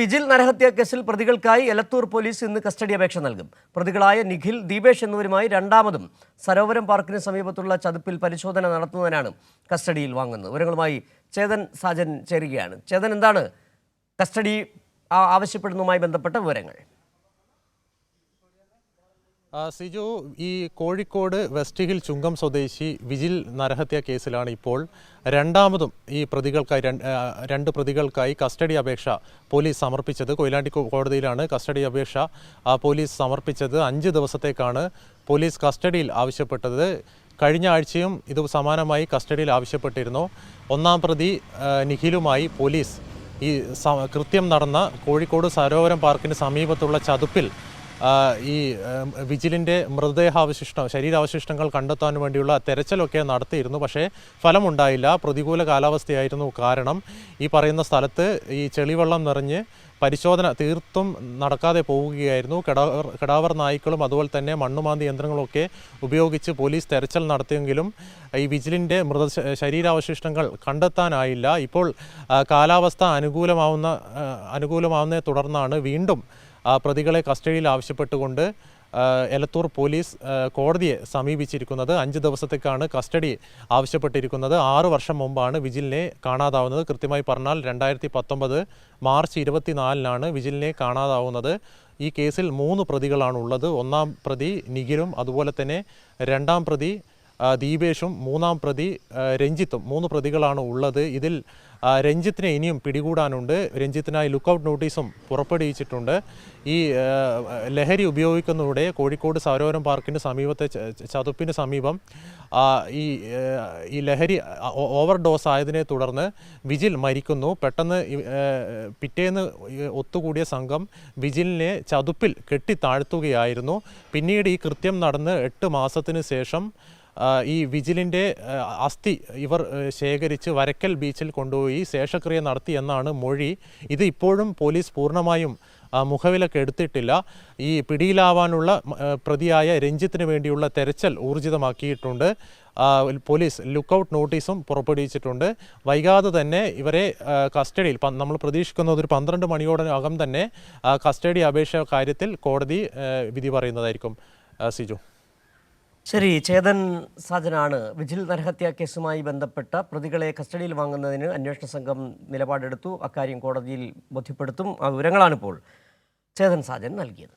Vigil നരഹത്യാ കേസിൽ പ്രതികൾക്കായി എലത്തൂർ പോലീസ് ഇന്ന് കസ്റ്റഡി അപേക്ഷ നൽകും. പ്രതികളായ നിഖിൽ ദീപേഷ് എന്നിവരുമായി രണ്ടാമതും സരോവരം പാർക്കിന് സമീപത്തുള്ള ചതുപ്പിൽ പരിശോധന നടത്തുന്നതിനാണ് കസ്റ്റഡിയിൽ വാങ്ങുന്നത്. വിവരങ്ങളുമായി ചേതൻ സാജൻ ചേരുകയാണ്. ചേതൻ എന്താണ് കസ്റ്റഡി ആവശ്യപ്പെടുന്നതുമായി ബന്ധപ്പെട്ട വിവരങ്ങൾ? സിജു ഈ കോഴിക്കോട് വെസ്റ്റ് ഹിൽ ചുങ്കം സ്വദേശി വിജിൽ നരഹത്യ കേസിലാണ് ഇപ്പോൾ രണ്ടാമതും ഈ പ്രതികൾക്കായി രണ്ട് പ്രതികൾക്കായി കസ്റ്റഡി അപേക്ഷ പോലീസ് സമർപ്പിച്ചത്. കൊയിലാണ്ടി കോടതിയിലാണ് കസ്റ്റഡി അപേക്ഷ പോലീസ് സമർപ്പിച്ചത്. അഞ്ച് ദിവസത്തേക്കാണ് പോലീസ് കസ്റ്റഡിയിൽ ആവശ്യപ്പെട്ടത്. കഴിഞ്ഞ ആഴ്ചയും ഇത് സമാനമായി കസ്റ്റഡിയിൽ ആവശ്യപ്പെട്ടിരുന്നു. ഒന്നാം പ്രതി നിഖിലുമായി പോലീസ് ഈ കൃത്യം നടന്ന കോഴിക്കോട് സരോവരം പാർക്കിന് സമീപത്തുള്ള ചതുപ്പിൽ ഈ വിജിലിന്റെ മൃതദേഹാവശിഷ്ടം ശരീരാവശിഷ്ടങ്ങൾ കണ്ടെത്താൻ വേണ്ടിയുള്ള തെരച്ചിലൊക്കെ നടത്തിയിരുന്നു. പക്ഷേ ഫലമുണ്ടായില്ല. പ്രതികൂല കാലാവസ്ഥയായിരുന്നു കാരണം ഈ പറയുന്ന സ്ഥലത്ത് ഈ ചെളിവെള്ളം നിറഞ്ഞ് പരിശോധന തീർത്തും നടക്കാതെ പോവുകയായിരുന്നു. കിടാവർ കിടാവർ നായ്ക്കളും അതുപോലെ തന്നെ മണ്ണുമാന്തി യന്ത്രങ്ങളൊക്കെ ഉപയോഗിച്ച് പോലീസ് തെരച്ചിൽ നടത്തിയെങ്കിലും ഈ വിജിലിന്റെ മൃത ശരീരാവശിഷ്ടങ്ങൾ കണ്ടെത്താനായില്ല. ഇപ്പോൾ കാലാവസ്ഥ അനുകൂലമാവുന്ന അനുകൂലമാവുന്നതിനെ തുടർന്നാണ് വീണ്ടും പ്രതികളെ കസ്റ്റഡിയിൽ ആവശ്യപ്പെട്ടുകൊണ്ട് എലത്തൂർ പോലീസ് കോടതിയെ സമീപിച്ചിരിക്കുന്നത്. അഞ്ച് ദിവസത്തേക്കാണ് കസ്റ്റഡി ആവശ്യപ്പെട്ടിരിക്കുന്നത്. ആറു വർഷം മുമ്പാണ് വിജിലിനെ കാണാതാവുന്നത്. കൃത്യമായി പറഞ്ഞാൽ രണ്ടായിരത്തി പത്തൊമ്പത് മാർച്ച് ഇരുപത്തിനാലിനാണ് വിജിലിനെ കാണാതാവുന്നത്. ഈ കേസിൽ മൂന്ന് പ്രതികളാണ് ഉള്ളത് ഒന്നാം പ്രതി നിഖിലും അതുപോലെ തന്നെ രണ്ടാം പ്രതി ദീപേഷും മൂന്നാം പ്രതി രഞ്ജിത്തും മൂന്ന് പ്രതികളാണ് ഉള്ളത്. ഇതിൽ രഞ്ജിത്തിനെ ഇനിയും പിടികൂടാനുണ്ട്. രഞ്ജിത്തിനായി ലുക്കൗട്ട് നോട്ടീസും പുറപ്പെടുവിച്ചിട്ടുണ്ട്. ഈ ലഹരി ഉപയോഗിക്കുന്നതോടെ കോഴിക്കോട് സരോവരം പാർക്കിന് സമീപത്തെ ചതുപ്പിന് സമീപം ഈ ഈ ലഹരി ഓവർ ഡോസ് ആയതിനെ തുടർന്ന് വിജിൽ മരിക്കുന്നു. പെട്ടെന്ന് പിറ്റേന്ന് ഒത്തുകൂടിയ സംഘം വിജിലിനെ ചതുപ്പിൽ കെട്ടി താഴ്ത്തുകയായിരുന്നു. പിന്നീട് ഈ കൃത്യം നടന്ന് എട്ട് മാസത്തിന് ശേഷം ഈ വിജിലിന്റെ അസ്ഥി ഇവർ ശേഖരിച്ച് വരക്കൽ ബീച്ചിൽ കൊണ്ടുപോയി ശേഷക്രിയ നടത്തി എന്നാണ് മൊഴി. ഇത് ഇപ്പോഴും പോലീസ് പൂർണമായും മുഖവിലൊക്കെ എടുത്തിട്ടില്ല. ഈ പിടിയിലാവാനുള്ള പ്രതിയായ രഞ്ജിത്തിന് വേണ്ടിയുള്ള തെരച്ചിൽ ഊർജിതമാക്കിയിട്ടുണ്ട്. പോലീസ് ലുക്കൗട്ട് നോട്ടീസും പുറപ്പെടുവിച്ചിട്ടുണ്ട്. വൈകാതെ തന്നെ ഇവരെ കസ്റ്റഡിയിൽ നമ്മൾ പ്രതീക്ഷിക്കുന്നത് ഒരു പന്ത്രണ്ട് മണിയോടകം തന്നെ കസ്റ്റഡി അപേക്ഷ കാര്യത്തിൽ കോടതി വിധി പറയുന്നതായിരിക്കും. സിജു. ശരി ചേതൻ സാജനാണ്. വിജിൽ നരഹത്യ കേസുമായി ബന്ധപ്പെട്ട പ്രതികളെ കസ്റ്റഡിയിൽ വാങ്ങുന്നതിന് അന്വേഷണ സംഘം നിലപാടെടുത്തു. അക്കാര്യം കോടതിയിൽ ബോധ്യപ്പെടുത്തും ആ വിവരങ്ങളാണിപ്പോൾ ചേതൻ സാജൻ നൽകിയത്.